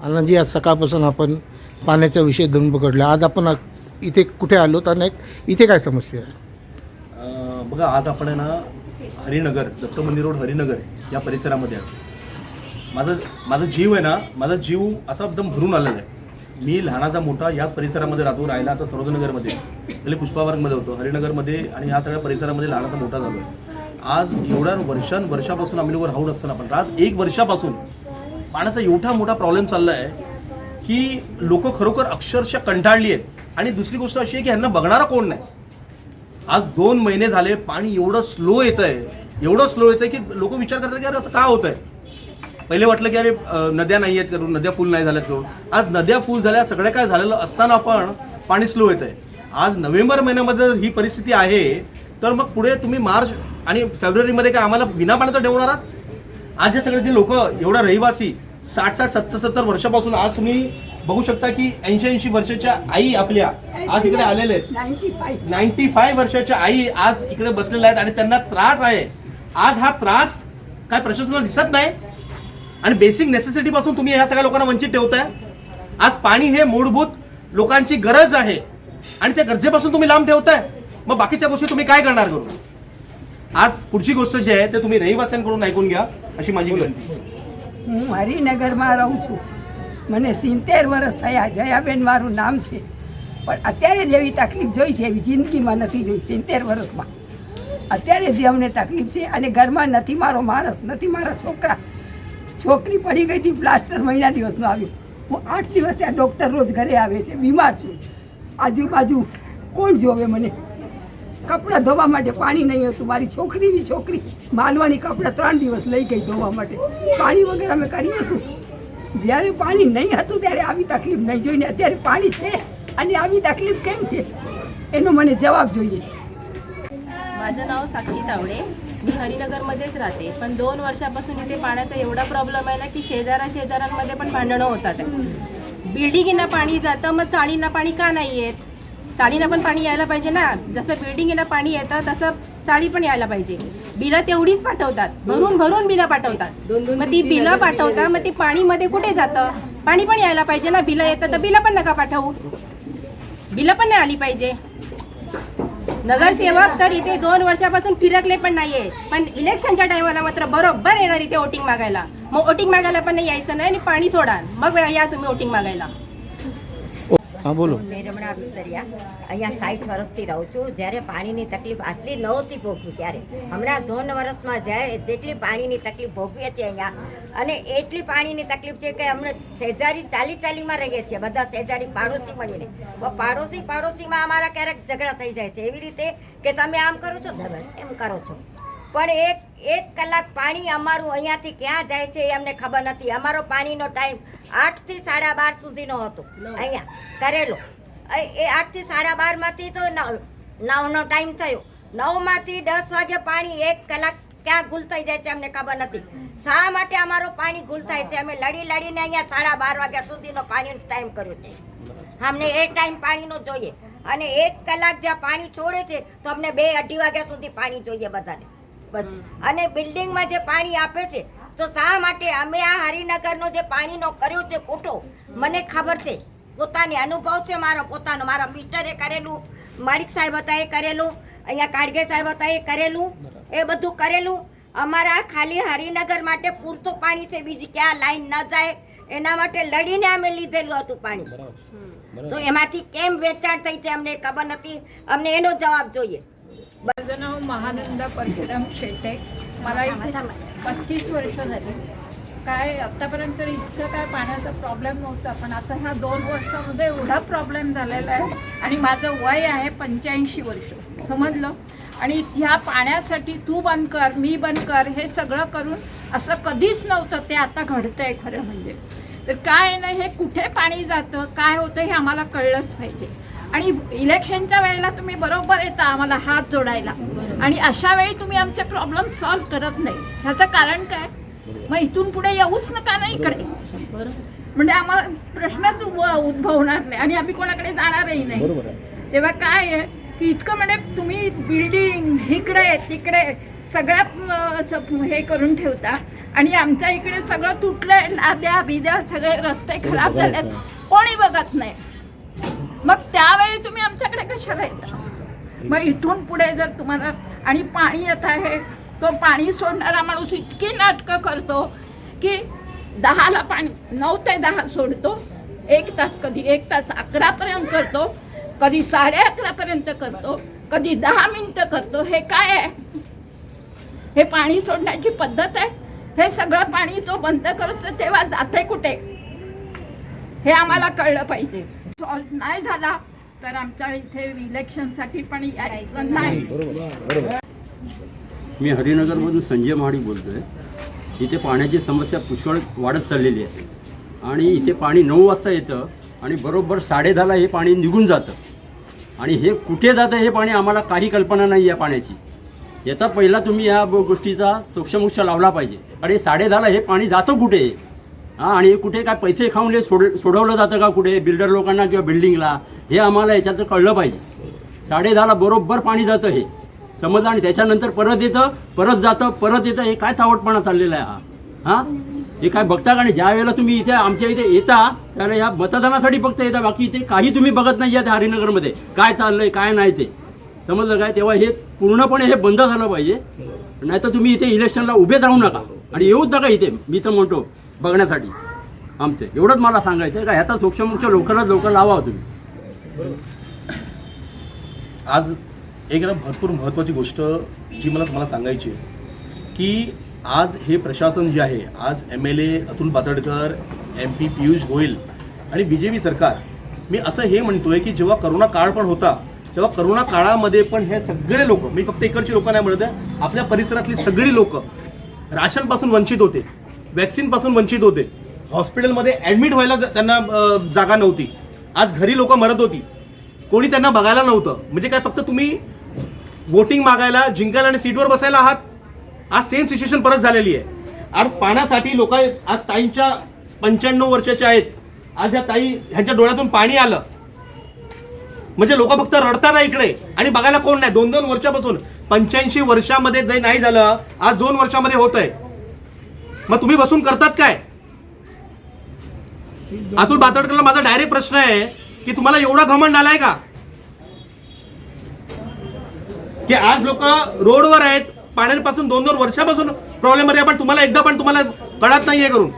अण्णाजी आज सकाळपासून आपण पाण्याचा विषय धरून पकडला. आज आपण इथे कुठे आलो तर नाही इथे काय समस्या आहे? बघा आज आपण आहे ना हरिनगर दत्त मंदिर रोड हरिनगर या परिसरामध्ये आहे माझं माझा जीव आहे ना माझा जीव असा एकदम भरून आलेला आहे. मी लहानाचा मोठा याच परिसरामध्ये राहतो राहिला आता सरोजनगरमध्ये. पहिले पुष्पावर्गमध्ये होतो हरिनगरमध्ये आणि ह्या सगळ्या परिसरामध्ये लहानाचा मोठा झालो आहे. आज एवढ्या वर्षान वर्षापासून आम्ही लोक राहून असताना पण आज एक वर्षापासून पाण्याचा एवढा मोठा प्रॉब्लेम चालला आहे की लोक खरोखर अक्षरशः कंटाळली आहेत. आणि दुसरी गोष्ट अशी आहे की ह्यांना बघणारा कोण नाही. आज दोन महिने झाले पाणी एवढं स्लो येत आहे एवढं स्लो येत आहे की लोक विचार करतात की अरे असं का होत आहे पहिले वाटलं की अरे नद्या नाही आहेत करून नद्या फुल नाही झाल्यात करून. आज नद्या फुल झाल्या सगळं काय झालेलं असताना पण पाणी स्लो येत आहे आज नोव्हेंबर महिन्यामध्ये जर ही परिस्थिती आहे तर मग पुढे तुम्ही मार्च आणि फेब्रुवारीमध्ये काय आम्हाला बिना पाण्याचं ठेवणार आहात? आज हे सगळे जे लोक एवढा रहिवासी साठ साठ सत्तर सत्तर वर्षापासून आज तुम्ही बघू शकता की ऐंशी ऐंशी वर्षाच्या आई आपल्या आज इकडे आलेल्या आहेत. नाईन्टी फाय वर्षाच्या आई आज इकडे बसलेल्या आहेत आणि त्यांना त्रास आहे. आज हा त्रास काय प्रशासनाला दिसत नाही? आणि बेसिक नेसेसिटी पासून तुम्ही ह्या सगळ्या लोकांना वंचित ठेवताय? आज पाणी हे मूलभूत लोकांची गरज आहे आणि त्या गरजेपासून तुम्ही लांब ठेवताय. मग बाकीच्या गोष्टी तुम्ही काय करणार करून आज पुढची गोष्ट जी आहे ते तुम्ही रहिवाशांकडून ऐकून घ्या अशी माझी विनंती હું હરિનગરમાં રહું છું. મને સિત્તેર વર્ષ થયા, જયાબેન મારું નામ છે. પણ અત્યારે જેવી તકલીફ જોઈ છે, એવી જિંદગીમાં નથી જોઈ, સિત્તેર વર્ષમાં. અત્યારે જે અમને તકલીફ છે, અને ઘરમાં નથી મારો માણસ, નથી મારા છોકરા. છોકરી પડી ગઈ હતી પ્લાસ્ટર મહિના દિવસનું આવ્યું. હું આઠ દિવસ ત્યાં ડૉક્ટર રોજ ઘરે આવે છે, બીમાર છું. આજુબાજુ કોણ જોવે મને? કપડાં ધોવા માટે પાણી નહીં હતું મારી છોકરીની છોકરી માલવાની કપડાં ત્રણ દિવસ લઈ ગઈ ધોવા માટે પાણી વગર અમે કરીએ શું જ્યારે પાણી નહીં હતું ત્યારે આવી તકલીફ નહીં જોઈને અત્યારે પાણી છે અને આવી તકલીફ કેમ છે એનો મને જવાબ જોઈએ माझं नाव साक्षी तावडे मी हरिनगरमध्येच राहते पण दोन वर्षापासून इथे पाण्याचा एवढा प्रॉब्लेम आहे ना की शेजारा शेजारांमध्ये पण भांडणं होतात बिल्डिंगीना पाणी जातं मग चाळींना पाणी का नाही येत चाळींना पण पाणी यायला पाहिजे ना. जसं बिल्डिंगीना पाणी येतं तसं चाळी पण यायला पाहिजे. बिलं तेवढीच पाठवतात. भरून भरून बिलं पाठवतात. मग ती बिलं पाठवतात मग ती पाणीमध्ये कुठे जातं? पाणी पण यायला पाहिजे ना. बिलं येतं तर बिलं पण नका पाठवू. बिलं पण नाही आली पाहिजे. नगरसेवक तर इथे दोन वर्षापासून फिरकले पण नाहीये पण इलेक्शनच्या टायमाला मात्र बरोबर येणार इथे वोटिंग मागायला. मग वोटिंग मागायला पण नाही यायचं नाही आणि पाणी सोडा. मग या तुम्ही वोटिंग मागायला. બોલો. નિરમણા વિસર્યા. અહીંયા સાઠ વર્ષથી રહું છું. જ્યારે પાણીની તકલીફ આટલી નહોતી ભોગવી ત્યારે હમણાં ધોન વર્ષમાં જાય જેટલી પાણીની તકલીફ ભોગવીએ છીએ અહીંયા. અને એટલી પાણીની તકલીફ છે કે અમને સેજારી ચાલી ચાલીમાં રહીએ છીએ. બધા સેજારી પાડોશી મળીને. પાડોશી પાડોશીમાં અમારા ક્યારેક ઝઘડા થઈ જાય છે. એવી રીતે કે તમે આમ કરો છો, તમે એમ કરો છો. પણ એક એક કલાક પાણી અમારું અહીંયાથી ક્યાં જાય છે એ અમને ખબર નથી. અમારો પાણીનો ટાઈમ આઠથી સાડા બાર સુધીનો હતો. અહીંયા કરેલો એ- આઠથી સાડા બારમાંથી તો નવ નવનો ટાઈમ થયો. નવમાંથી દસ વાગે પાણી એક કલાક ક્યાં ગુલ થઈ જાય છે અમને ખબર નથી. શા માટે અમારો પાણી ગુલ થાય છે? અમે લડી લડીને અહીંયા સાડા બાર વાગ્યા સુધીનો પાણીનો ટાઈમ કર્યો છે. અમને એ ટાઈમ પાણીનો જોઈએ. અને એક કલાક જ્યાં પાણી છોડે છે તો અમને બે અઢી વાગ્યા સુધી પાણી જોઈએ બધાને. બસ. અને બિલ્ડિંગમાં જે પાણી આપે છે તો શા માટે અમે આ હરિનગરનો જે પાણીનો કર્યો છે કોઠો મને ખબર છે. પોતાની અનુભવ છે મારો પોતાનો. મારા મિસ્ટરે કરેલું માણિક સાહેબ હતા એ કરેલું અહીંયા કાળગે સાહેબ હતા એ કરેલું એ બધું કરેલું. અમારા ખાલી હરિનગર માટે પૂરતું પાણી છે. બીજી ક્યાં લાઈન ન જાય એના માટે લડીને અમે લીધેલું હતું પાણી. તો એમાંથી કેમ વેચાણ થઈ છે અમને ખબર નથી. અમને એનો જવાબ જોઈએ. મહાનંદા પરશુરામ શેઠે. મારા पस्तीस वर्ष झाली. काय आत्तापर्यंत इतकं काय पाण्याचा प्रॉब्लेम नव्हता पण आता ह्या दोन वर्षामध्ये एवढा प्रॉब्लेम झालेला आहे आणि माझं वय आहे पंच्याऐंशी वर्ष. समजलं? आणि ह्या पाण्यासाठी तू बंद कर मी बंद कर हे सगळं करून असं कधीच नव्हतं ते आता घडतं आहे खरं म्हणजे. तर काय ना हे कुठे पाणी जातं काय होतं हे आम्हाला कळलंच पाहिजे. आणि इलेक्शनच्या वेळेला तुम्ही बरोबर येता आम्हाला हात जोडायला. आणि अशा वेळी तुम्ही आमचे प्रॉब्लेम सॉल्व्ह करत नाही. ह्याचं कारण काय? मग इथून पुढे येऊच नका ना इकडे. म्हणजे आम्हाला प्रश्नच उद्भवणार नाही आणि आम्ही कोणाकडे जाणारही नाही. तेव्हा काय आहे की इतकं म्हणजे तुम्ही बिल्डिंग इकडे तिकडे सगळ्या हे करून ठेवता आणि आमच्या इकडे सगळं तुटलंय लाद्या बिद्या सगळे रस्ते खराब झालेत. कोणी बघत नाही. मग आमच्याकडे कशाला येता? मग इथून पुढे जर तुम्हाला आणि पाणी येत आहे तो पाणी सोडणारा माणूस इतकी नाटकं करतो की दहाला पाणी नऊ ते दहा सोडतो एक तास कधी एक तास अकरापर्यंत करतो कधी साडे अकरापर्यंत करतो कधी दहा मिनटं करतो. हे काय आहे? हे पाणी सोडण्याची पद्धत आहे? हे सगळं पाणी तो बंद करतो तेव्हा जाते कुठे? हे आम्हाला कळलं पाहिजे. सॉल्व नाही झाला तर आमच्या इथे इलेक्शनसाठी पण यायचं नाही. मी हरिनगरमधून संजय महाडिक बोलतो आहे इथे पाण्याची समस्या पुष्कळ वाढत चाललेली आहे. आणि इथे पाणी नऊ वाजता येतं आणि बरोबर साडेदहाला हे पाणी निघून जातं. आणि हे कुठे जातं हे पाणी आम्हाला काही कल्पना नाही आहे पाण्याची. याचा पहिला तुम्ही या गोष्टीचा सोक्षमोक्ष लावला पाहिजे. आणि साडेदहाला हे पाणी जातं कुठे? हां आणि हे कुठे काय पैसे खाऊन हे सोड सोडवलं जातं का कुठे? बिल्डर लोकांना किंवा बिल्डिंगला हे आम्हाला याच्यात कळलं पाहिजे. साडेदहाला बरोबर पाणी जातं हे. समजलं? आणि त्याच्यानंतर परत येतं परत जातं परत येतं. हे काय चावटपणा चाललेला आहे हा? हां? हे काय बघता का? नाही ज्या वेळेला तुम्ही इथे आमच्या इथे येता त्याला ह्या मतदानासाठी फक्त येता. बाकी इथे काही तुम्ही बघत नाही आहे हरिनगरमध्ये. काय चाललंय काय नाही ते. समजलं काय? तेव्हा हे पूर्णपणे हे बंद झालं पाहिजे. नाही तर तुम्ही इथे इलेक्शनला उभेच राहू नका. आणि येऊच नका इथे. मी तर म्हणतो बघण्यासाठी. आमचे. एवढंच मला सांगायचं आहे का? ह्याचा सूक्ष्मोक्ष लवकरात लवकर लावा हो तुम्ही. आज एक भरपूर महत्त्वाची गोष्ट जी मला तुम्हाला सांगायची आहे की आज हे प्रशासन जे आहे आज M L A Atul Patalkar M P Piyush Goyal आणि बी जे पी सरकार मी असं हे म्हणतोय की जेव्हा करोना काळ पण होता तेव्हा करोना काळामध्ये पण हे सगळे लोक मी फक्त इकडची लोक नाही म्हणत आहे आपल्या परिसरातली सगळी लोक राशनपासून वंचित होते वॅक्सिनपासून वंचित होते हॉस्पिटलमध्ये ॲडमिट व्हायला त्यांना जागा नव्हती. आज घरी लोक मरत होती. कोणी त्यांना बघायला नव्हतं. म्हणजे काय फक्त तुम्ही वोटिंग मागायला जिंकायला आणि सीटवर बसायला आहात. आज सेम सिच्युएशन परत झालेली आहे. आज पाण्यासाठी लोक आज ताईंच्या पंच्याण्णव वर्षाच्या आहेत. आज ह्या ताई ह्यांच्या डोळ्यातून पाणी आलं. म्हणजे लोक फक्त रडतात इकडे. आणि बघायला कोण नाही. दोन दोन वर्षापासून पंच्याऐंशी वर्षामध्ये जे नाही झालं आज दोन वर्षामध्ये होत आहे मग तुम्ही बसून करतात काय? अतुल बातडकरला माझा डायरेक्ट प्रश्न आहे की तुम्हाला एवढा घमंड आलाय का? की आज लोक रोडवर आहेत पाण्यापासून दोन दोन वर्षापासून प्रॉब्लेममध्ये आपण पण तुम्हाला एकदा पण तुम्हाला कळत नाहीये करून.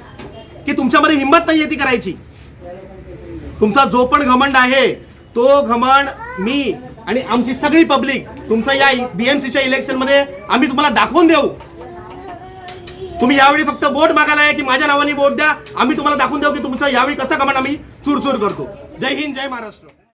की तुमच्यामध्ये हिंमत नाहीये ती करायची. तुमचा जो पण घमंड आहे तो घमंड मी आणि आमची सगळी पब्लिक तुमचा या बीएमसीच्या इलेक्शनमध्ये आम्ही तुम्हाला दाखवून देऊ. तुम्ही यावेळी फक्त वोट मागायला आहे की माझ्या नावाने वोट द्या. आम्ही तुम्हाला दाखवून देऊ की तुमचा यावेळी कसा घमंड आम्ही चूर करतो. जय हिंद जय महाराष्ट्र.